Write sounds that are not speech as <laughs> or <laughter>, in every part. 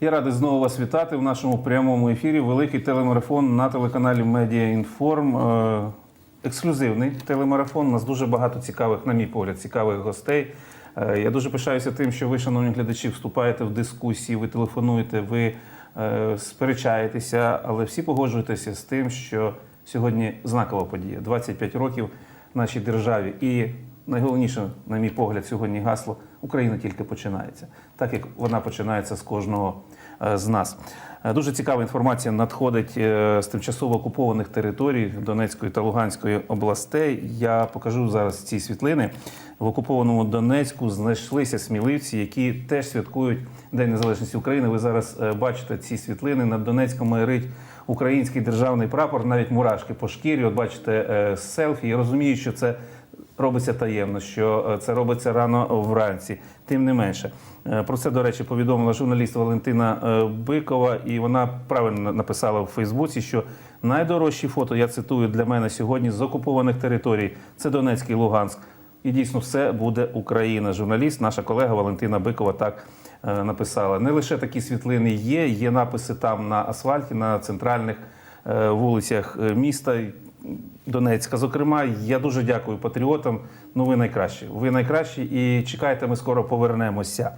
Я радий знову вас вітати в нашому прямому ефірі. Великий телемарафон на телеканалі Медіа Інформ. Е, Ексклюзивний телемарафон. У нас дуже багато цікавих, на мій погляд, цікавих гостей. Е, Я дуже пишаюся тим, що ви, шановні глядачі, вступаєте в дискусії, ви телефонуєте, ви е, сперечаєтеся, але всі погоджуєтеся з тим, що сьогодні знакова подія 25 років нашій державі. І найголовніше, на мій погляд, сьогодні гасло Україна тільки починається, так як вона починається з кожного е, з нас. Е, Дуже цікава інформація надходить е, з тимчасово окупованих територій Донецької та Луганської областей. Я покажу зараз ці світлини. В окупованому Донецьку знайшлися сміливці, які теж святкують День Незалежності України. Ви зараз бачите ці світлини. Над Донецьком майорить український державний прапор, навіть мурашки по шкірі. От бачите селфі. Я розумію, що це робиться таємно, що е, це робиться рано вранці. Тим не менше, Е, про це, до речі, повідомила журналіст Валентина е, Бикова, і вона правильно написала в Фейсбуці, що найдорожчі фото, я цитую для мене сьогодні з окупованих територій це Донецький Луганськ. І дійсно все буде Україна. Журналіст, наша колега Валентина Бикова так написала. Не лише такі світлини є, є написи там на асфальті, на центральних вулицях міста. Донецька. Зокрема, я дуже дякую патріотам. Ну, ви найкращі. Ви найкращі і чекайте, ми скоро повернемося.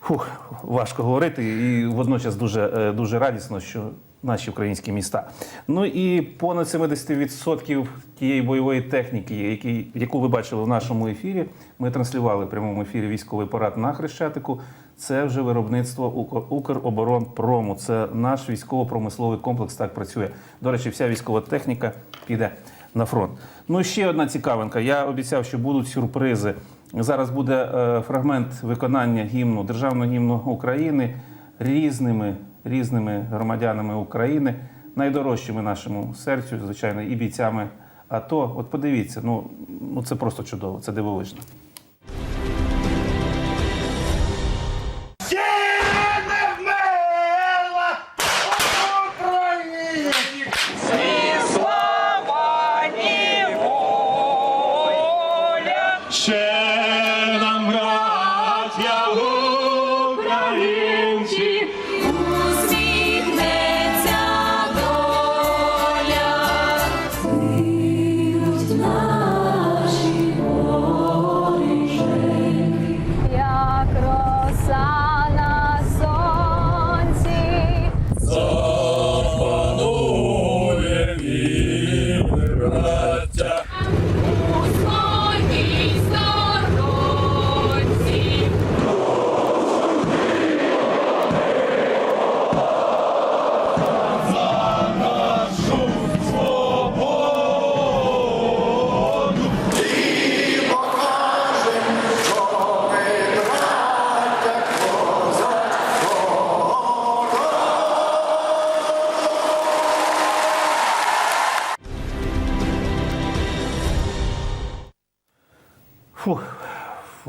Фух, важко говорити, і водночас дуже, е, дуже радісно, що наші українські міста. Ну і понад 70% тієї бойової техніки, які, яку ви бачили в нашому ефірі, ми транслювали в прямому ефірі військовий парад на Хрещатику. Це вже виробництво Укроборонпрому. Це наш військово-промисловий комплекс так працює. До речі, вся військова техніка піде на фронт. Ну ще одна цікавинка. Я обіцяв, що будуть сюрпризи. Зараз буде е, фрагмент виконання гімну державного гімну України різними різними громадянами України, найдорожчими нашому серцю, звичайно, і бійцями. АТО. от подивіться, ну, ну це просто чудово, це дивовижно. Ще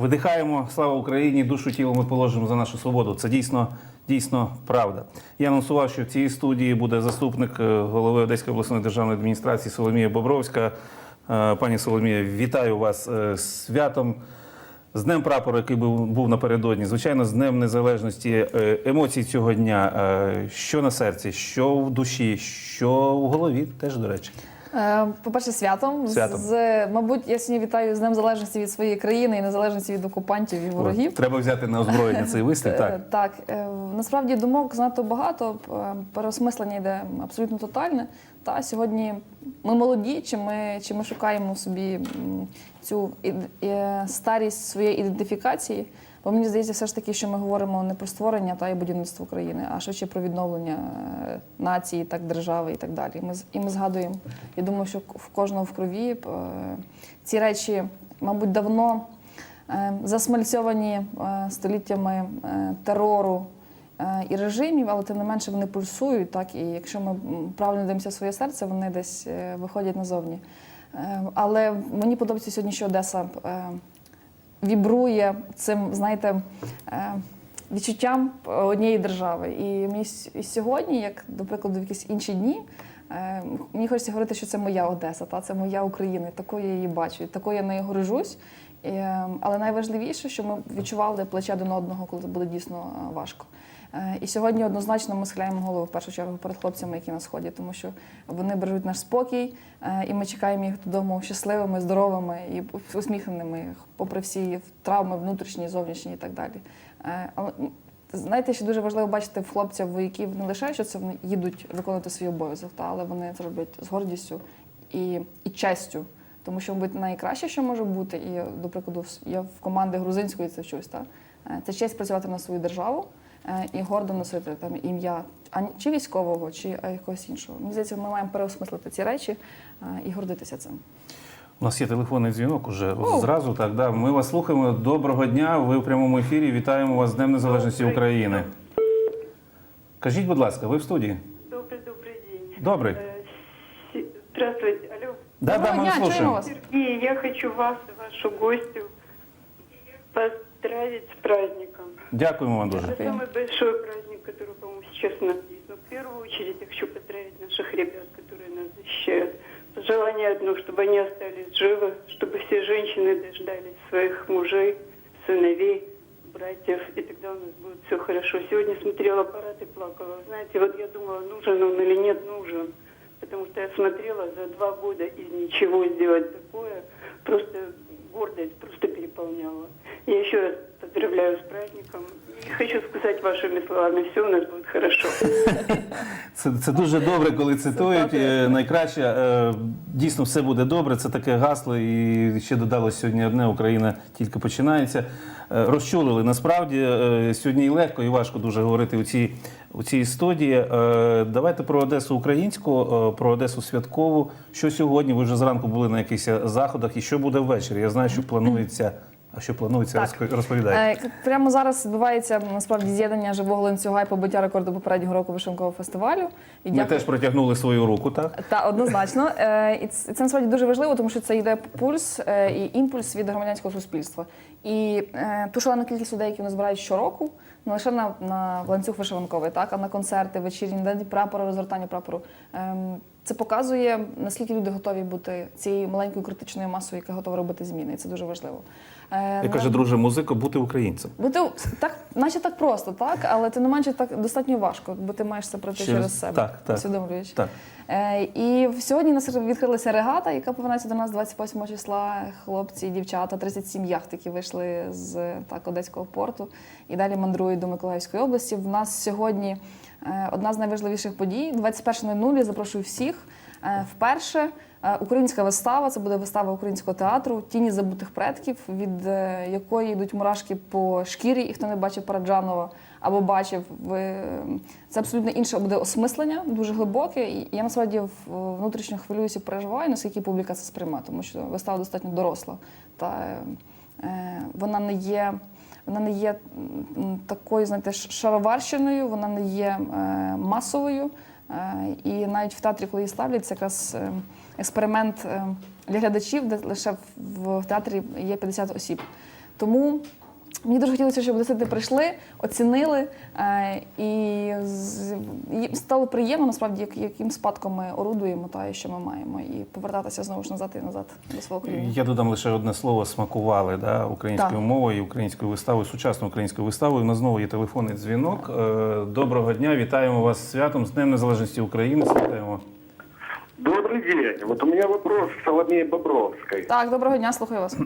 видихаємо, слава Україні, душу тіло ми положимо за нашу свободу. Це дійсно, дійсно правда. Я анонсував, що в цій студії буде заступник е, голови Одеської обласної державної адміністрації Соломія Бобровська. Е, Пані Соломія, вітаю вас е, з святом. З Днем прапору, який був, напередодні, звичайно, з Днем Незалежності, емоцій цього дня. Що на серці, що в душі, що в голові, теж до речі. Е, По-перше, святом. Святом. З, мабуть, я сьогодні вітаю з Днем Залежності від своєї країни і незалежності від окупантів і ворогів. Треба взяти на озброєння цей вислів. Е, Так. Так, е, насправді думок занадто багато, переосмислення йде абсолютно тотальне. Та сьогодні ми молоді, чи ми, чи ми шукаємо собі цю старість своєї ідентифікації. Бо мені здається, все ж таки, що ми говоримо не про створення та і будівництво України, а швидше про відновлення е, нації, так держави і так далі. Ми і ми згадуємо. Я думаю, що в кожного в крові е, ці речі, мабуть, давно е, засмальцьовані століттями терору і режимів, але тим не менше вони пульсують. Так, і якщо ми правильно дивимося своє серце, вони десь виходять назовні. Але мені подобається сьогодні, що Одеса вібрує цим, знаєте, е, відчуттям однієї держави. І мені сьогодні, як до прикладу, в якісь інші дні, е, мені хочеться говорити, що це моя Одеса, та це моя Україна, такою я її бачу, такою я нею горжусь. Е, але найважливіше, що ми відчували плече один одного, коли це було дійсно е, важко. Е, І сьогодні однозначно ми схиляємо голову в першу чергу перед хлопцями, які на сході, тому що вони бережуть наш спокій, е, і ми чекаємо їх додому щасливими, здоровими і усміхненими, попри всі травми внутрішні, зовнішні і так далі. Але знаєте, що дуже важливо бачити в хлопців вояків не лише, що це вони їдуть виконувати свій обов'язок, та, але вони це роблять з гордістю і, і честю. Тому що, мабуть, найкраще, що може бути, і, до прикладу, я в команди грузинської це вчусь, та? е, це честь працювати на свою державу е, і гордо носити там ім'я а, чи військового, чи е, якогось іншого. Мені здається, ми маємо переосмислити ці речі е, і гордитися цим. У нас є телефонний дзвінок уже О. зразу. Так, да. Ми вас слухаємо. Доброго дня. Ви в прямому ефірі. Вітаємо вас з Днем Незалежності України. Кажіть, будь ласка, ви в студії? Добрый, добрый день. Добрий. Э, си- Здравствуйте, алло. Да, да, Доброго ми дня, вас чуємо слушаємо. вас. Сергей, я хочу вас и вашу гостю поздравить с праздником. Дякуємо вам дуже. Это самый большой праздник, который, по-моему, сейчас у нас есть. Но в первую очередь я хочу поздравить наших ребят, которые нас защищают. Пожелание одно, чтобы они остались живы, чтобы все женщины дождались своих мужей, сыновей, братьев, и тогда у нас будет все хорошо. Сегодня смотрела парад и плакала. Знаете, вот я думала, нужен он или нет нужен. Потому что я смотрела за два года из ничего сделать такое, просто гордость просто переполняла. Я еще раз поздравляю с праздником. И хочу сказать вашими словами, все у нас будет хорошо. Це, це дуже добре, коли цитують. Е, Найкраще е, дійсно все буде добре. Це таке гасло, і ще додалось сьогодні одне Україна тільки починається. Е, Розчулили насправді е, сьогодні і легко, і важко дуже говорити у цій, у цій студії. Е, Давайте про Одесу українську, е, про Одесу святкову. Що сьогодні? Ви вже зранку були на якихось заходах, і що буде ввечері? Я знаю, що планується. А що планується? Так. Розповідайте. Е, Прямо зараз відбувається насправді з'єднання живого ланцюга і побиття рекорду попереднього року вишенкового фестивалю. І Ми дякую- теж протягнули свою руку, так? Та однозначно, Е, і це насправді дуже важливо, тому що це йде пульс е, і імпульс від громадянського суспільства. І ту шалену кількість людей, які вони збирають щороку, не лише на, на ланцюг вишиванковий, так а на концерти, вечірні день прапору, розгортання прапору. Це показує наскільки люди готові бути цією маленькою критичною масою, яка готова робити зміни. І це дуже важливо. Е, Я каже, друже, музика, бути українцем. Бути так, наче так просто, так, але тим не менше так достатньо важко, бо ти маєш це пройти Через- через, себе, так, так. усвідомлюючи. Так. Е, і сьогодні у нас відкрилася регата, яка повернеться до нас 28 числа. Хлопці і дівчата, 37 яхт, які вийшли з так, Одеського порту і далі мандрують до Миколаївської області. В нас сьогодні одна з найважливіших подій. 21.00 я запрошую всіх. Е, Вперше е, українська вистава це буде вистава українського театру Тіні забутих предків, від е, якої йдуть мурашки по шкірі, і хто не бачив Параджанова або бачив, це абсолютно інше буде осмислення, дуже глибоке. І я насправді внутрішньо хвилююся, переживаю, наскільки публіка це сприйме, тому що вистава достатньо доросла. Та е, е, вона не є. Вона не є такою, знаєте, шароварщиною, вона не є е, масовою. Е, і навіть в театрі, коли її ставлять, це якраз е, експеримент для глядачів, де лише в театрі є 50 осіб. Тому мені дуже хотілося, щоб одесити прийшли, оцінили е, і, з- і стало приємно, насправді, як, яким спадком ми орудуємо та і що ми маємо, і повертатися знову ж назад і назад до свого країни. Я додам лише одне слово смакували да, українською Так. мовою, українською виставою, сучасною українською виставою. У нас знову є телефонний дзвінок. Е, Доброго дня, вітаємо вас з святом, з Днем Незалежності України. Слухаємо. Добрый день. Вот у меня вопрос к Соломее Бобровской. Так, доброго дня, слухаю вас.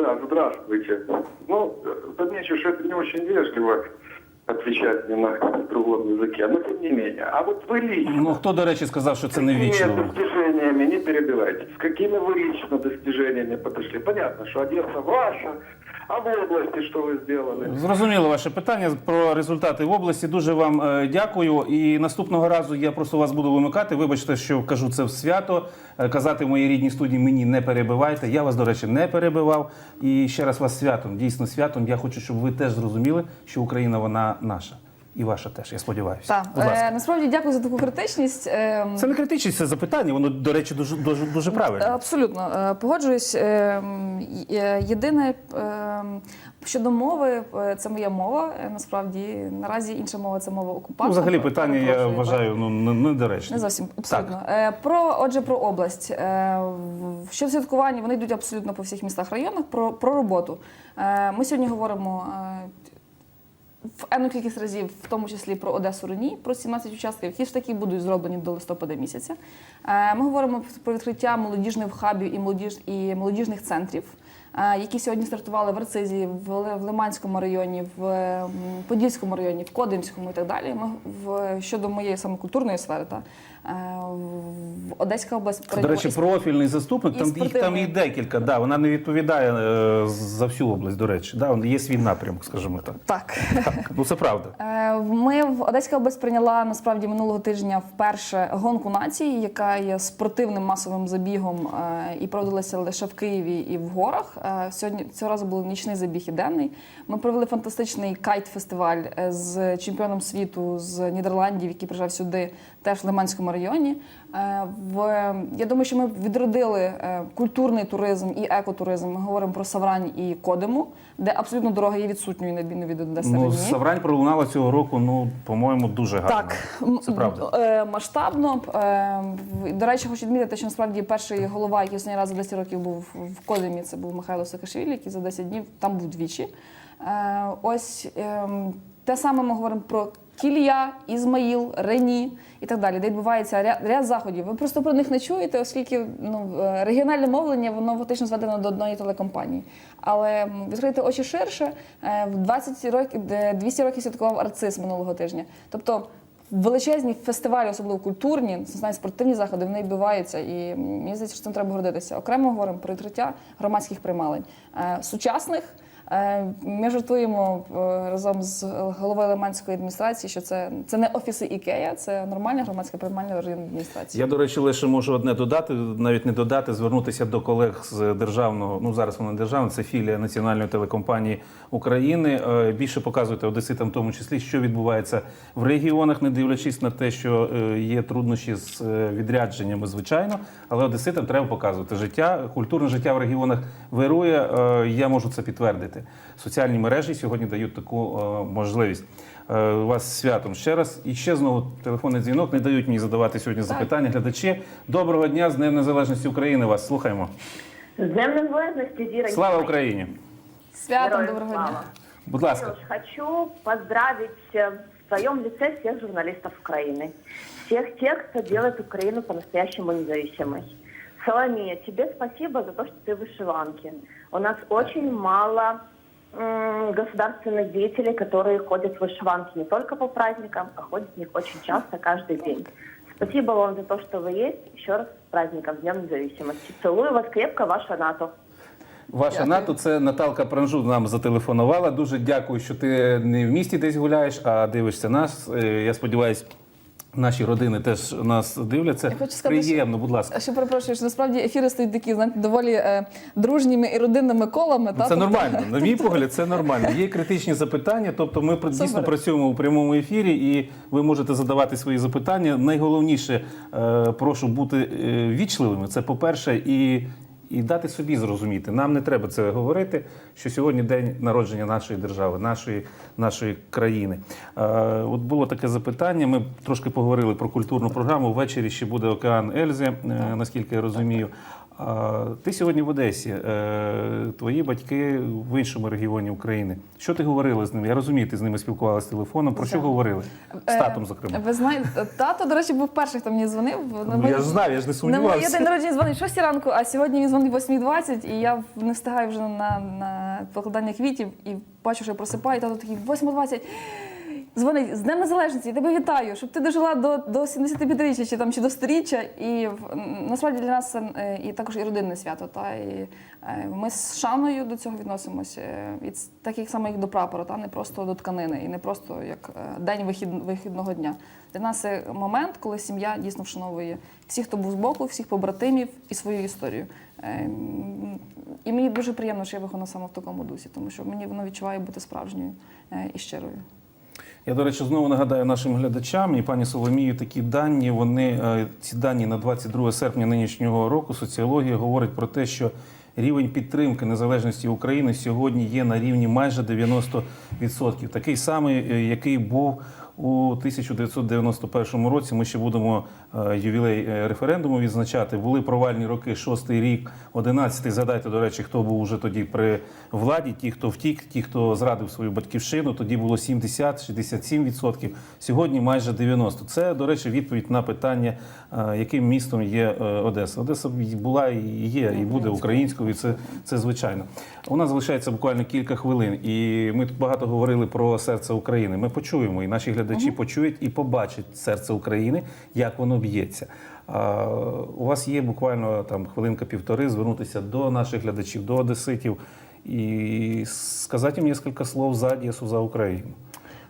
Да, здравствуйте. Ну, замечу, что это не очень вежливо отвечать мне на другом языке, но тем не менее. А вот вы лично, Ну хто, до речі, сказав, що це не какими вічно? достижениями, не перебивайте, с какими вы лично достижениями подошли? Понятно, что Одесса ваша, а в області що ви зробили? Зрозуміло ваше питання про результати в області. Дуже вам е, дякую. І наступного разу я просто вас буду вимикати. Вибачте, що кажу це в свято. Е, Казати в моїй рідній студії мені не перебивайте. Я вас, до речі, не перебивав. І ще раз вас святом, дійсно святом. Я хочу, щоб ви теж зрозуміли, що Україна вона наша. І ваша теж, я сподіваюся. Так, е, насправді дякую за таку критичність. Е, Це не критичність, це запитання. Воно, до речі, дуже дуже, дуже правильне. Абсолютно е, погоджуюсь. Е, е, Єдине е, щодо мови, е, це моя мова. е, Насправді наразі інша мова це мова окупанта. Ну, взагалі питання, я Перепрошую, вважаю, ну не- недоречне. Не зовсім абсолютно. Е, Про отже, про область. Е, в- Щодо святкування, вони йдуть абсолютно по всіх містах районах. Про, про роботу. Е, Ми сьогодні говоримо. е, в ену кількість разів, в тому числі про Одесу Руні, про 17 учасників, які ж таки будуть зроблені до листопада місяця. Е, Ми говоримо про відкриття молодіжних хабів і молодіж і молодіжних центрів. е, Які сьогодні стартували в Арцизі, в Лиманському районі, в Подільському районі, в Кодимському і так далі. Ми в щодо моєї самокультурної сфери, та в Одеська область До речі, профільний заступник, там їх там і декілька. Да, вона не відповідає е, за всю область, до речі. Да, є свій напрямок, скажімо так. так. Так, ну це правда. Е, Ми в Одеська область прийняла насправді минулого тижня вперше гонку нації, яка є спортивним масовим забігом е, і проводилася лише в Києві і в горах. Е, Сьогодні цього разу був нічний забіг і денний. Ми провели фантастичний кайт-фестиваль е, з чемпіоном світу з Нідерландів, який приїжджав сюди, теж в Лиманському районі. Е, В я думаю, що ми відродили е, культурний туризм і екотуризм. Ми говоримо про Саврань і Кодиму, де абсолютно дорога є відсутньою на відміну від Одеси. Ну, Саврань пролунала цього року, ну, по-моєму, дуже гарно. Так, Це правда. е, масштабно. До речі, хочу відмітити, що насправді перший голова, який останній раз за 10 років був в Кодемі, це був Михайло Саакашвілі, який за 10 днів там був двічі. Ось ем, те саме ми говоримо про Кілія, Ізмаїл, Рені і так далі, де відбувається ряд, ряд заходів. Ви просто про них не чуєте, оскільки ну, е, регіональне мовлення воно фактично зведено до одної телекомпанії. Але відкрити очі ширше, е, в 20 років, де 200 років святкував арциз минулого тижня. Тобто величезні фестивалі, особливо культурні, спортивні заходи, вони відбуваються. І мені здається, що цим треба гордитися. Окремо говоримо про відкриття громадських приймалень е, сучасних. Е, Ми жартуємо е, разом з головою Лиманської адміністрації, що це, це не офіси Ікея, це нормальна громадська приймальня районної адміністрації. Я, до речі, лише можу одне додати, навіть не додати, звернутися до колег з державного, ну зараз вона державна, це філія Національної телекомпанії України. Е, Більше показуйте одеситам, в тому числі, що відбувається в регіонах, не дивлячись на те, що є труднощі з відрядженнями, звичайно, але одеситам треба показувати життя. Культурне життя в регіонах вирує. Я можу це підтвердити Соціальні мережі сьогодні дають таку е, можливість. Е, Вас з святом ще раз. І ще знову телефонний дзвінок. Не дають мені задавати сьогодні запитання. Глядачі, доброго дня з Днем Незалежності України. Вас слухаємо. С Днем Незалежности, Дира. Слава Україні! Святом Героям доброго слава. дня. Будь ласка, Кирюш, хочу поздравить э, в своем лице всех журналистов Украины. Всех тех, кто делает Украину по-настоящему независимой. Соломия, тебе спасибо за то, что ты в вышиванке. У нас очень мало м, государственных деятелей, которые ходят в вышиванке не только по праздникам, а ходят в них очень часто, каждый день. Спасибо вам за то, что вы есть. Еще раз с праздником, с Днем независимости. Целую вас крепко, ваша НАТО. ваша НАТО, це Наталка Пранжу нам зателефонувала. Дуже дякую, що ти не в місті десь гуляєш, а дивишся нас. Е, Я сподіваюся, наші родини теж нас дивляться. Я хочу сказати, Приємно, будь ласка. Ще перепрошую, що насправді ефіри стають такі, знаєте, доволі е, дружніми і родинними колами. та? Це Тобто- нормально. На мій <laughs> погляд, це нормально. Є критичні запитання. Тобто, ми дійсно працюємо у прямому ефірі, і ви можете задавати свої запитання. Найголовніше, е, прошу бути е, вічливими. Це по-перше, і. І дати собі зрозуміти. Нам не треба це говорити, що сьогодні день народження нашої держави, нашої, нашої країни. Е, от було таке запитання. Ми трошки поговорили про культурну програму. Ввечері ще буде океан Ельзи, е, наскільки я розумію. А, Ти сьогодні в Одесі, е, твої батьки в іншому регіоні України. Що ти говорила з ними? Я розумію, ти з ними спілкувалася телефоном. Про що говорили? З Е, татом, зокрема. Ви знаєте, тато, до речі, був перший, хто мені дзвонив. На Ну, моє- я знаю, я ж не На моє сумнівався. день народження дзвонить 6 ранку, а сьогодні він дзвонить 8.20, і я не встигаю вже на, на покладання квітів і бачу, що я просипаю, і тато такий 8.20. Дзвонить з Днем Незалежності, тебе вітаю, щоб ти дожила до, до 75-річчя чи там чи до сторіччя. І в- насправді для нас це е, і також і родинне свято. Та і е, ми з шаною до цього відносимося. е, І ц- так як саме як до прапора, та не просто до тканини, і не просто як день вихід, вихідного дня. Для нас це момент, коли сім'я дійсно вшановує всіх, хто був збоку, всіх побратимів і свою історію. І мені дуже приємно, що я вихована саме в такому дусі, тому що мені воно відчуває бути справжньою і щирою. Я, до речі, знову нагадаю нашим глядачам і пані Соломію такі дані. Вони е, ці дані на 22 серпня нинішнього року. Соціологія говорить про те, що рівень підтримки незалежності України сьогодні є на рівні майже 90%. Такий самий, е, який був у 1991 році. Ми ще будемо е, ювілей е, референдуму відзначати. Були провальні роки, шостий рік, одинадцятий. Згадайте, до речі, хто був уже тоді при владі, ті, хто втік, ті, хто зрадив свою батьківщину. Тоді було 70-67%. Сьогодні майже 90%. Це, до речі, відповідь на питання, е, яким містом є Одеса. Одеса була і є, і буде українською. І це, це звичайно. У нас залишається буквально кілька хвилин, і ми тут багато говорили про серце України. Ми почуємо, і наші глядачі почують і побачать серце України, як воно б'ється. А, у вас є буквально там хвилинка-півтори звернутися до наших глядачів, до одеситів і сказати їм кілька слов за Одесу, за Україну.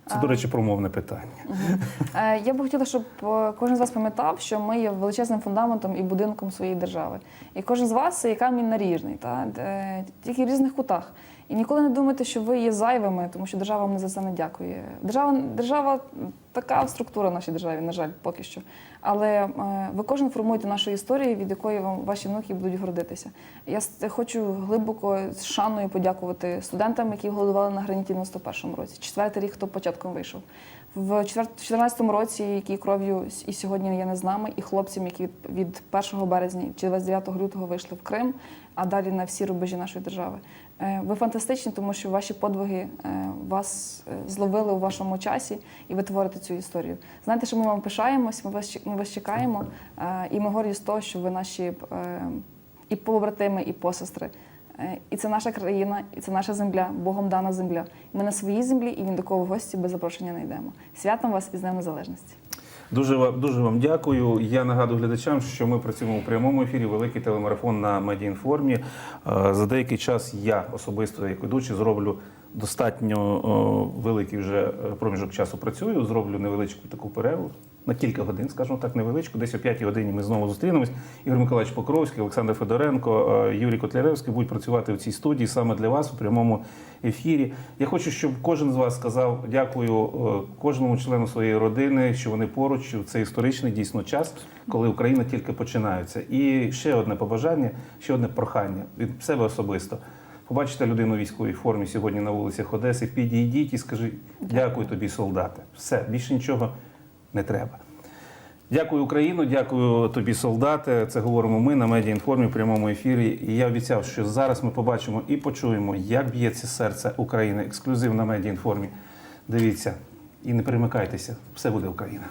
Це, до речі, промовне питання. Е, Я би хотіла, щоб е, кожен з вас пам'ятав, що ми є величезним фундаментом і будинком своєї держави. І кожен з вас це є камінь наріжний, та тільки в різних кутах. І ніколи не думайте, що ви є зайвими, тому що держава вам за це не дякує. Держава, держава така структура в нашій державі, на жаль, поки що. Але е, ви кожен формуєте нашу історію, від якої вам ваші внуки будуть гордитися. Я хочу глибоко з шаною подякувати студентам, які голодували на граніті в 91-му році. Четвертий рік, хто початком вийшов. В 2014 році, які кров'ю і сьогодні є не з нами, і хлопцям, які від, від 1 березня чи 29 лютого вийшли в Крим, а далі на всі рубежі нашої держави. Е, Ви фантастичні, тому що ваші подвиги е, вас е, зловили у вашому часі, і ви творите цю історію. Знаєте, що ми вам пишаємось, ми вас, ми вас чекаємо, і ми горді з того, що ви наші і побратими, і посестри. Е, І це наша країна, і це наша земля, Богом дана земля. Ми на своїй землі, і ні до кого гості без запрошення не йдемо. Святом вас і з Днем Незалежності. Дуже вам дуже вам дякую. Я нагадую глядачам, що ми працюємо у прямому ефірі. Великий телемарафон на медіаінформі. Е, За деякий час я особисто, як ведучий, зроблю достатньо великий вже е, проміжок часу. Працюю. Зроблю невеличку таку перерву. На кілька годин, скажімо так, невеличку. Десь о п'ятій годині ми знову зустрінемось. Ігор Миколаївич Покровський, Олександр Федоренко, е, Юрій Котляревський будуть працювати в цій студії саме для вас у прямому ефірі. Я хочу, щоб кожен з вас сказав дякую е, кожному члену своєї родини, що вони поруч в цей історичний дійсно час, коли Україна тільки починається. І ще одне побажання, ще одне прохання від себе особисто. Побачите людину у військовій формі сьогодні на вулицях Одеси, підійдіть і скажіть дякую тобі, солдати. Все, більше нічого не треба. Дякую, Україну, дякую тобі, солдати. Це говоримо ми на медіаінформі в прямому ефірі. І я обіцяв, що зараз ми побачимо і почуємо, як б'ється серце України. Ексклюзив на медіаінформі. Дивіться і не перемикайтеся. Все буде Україна.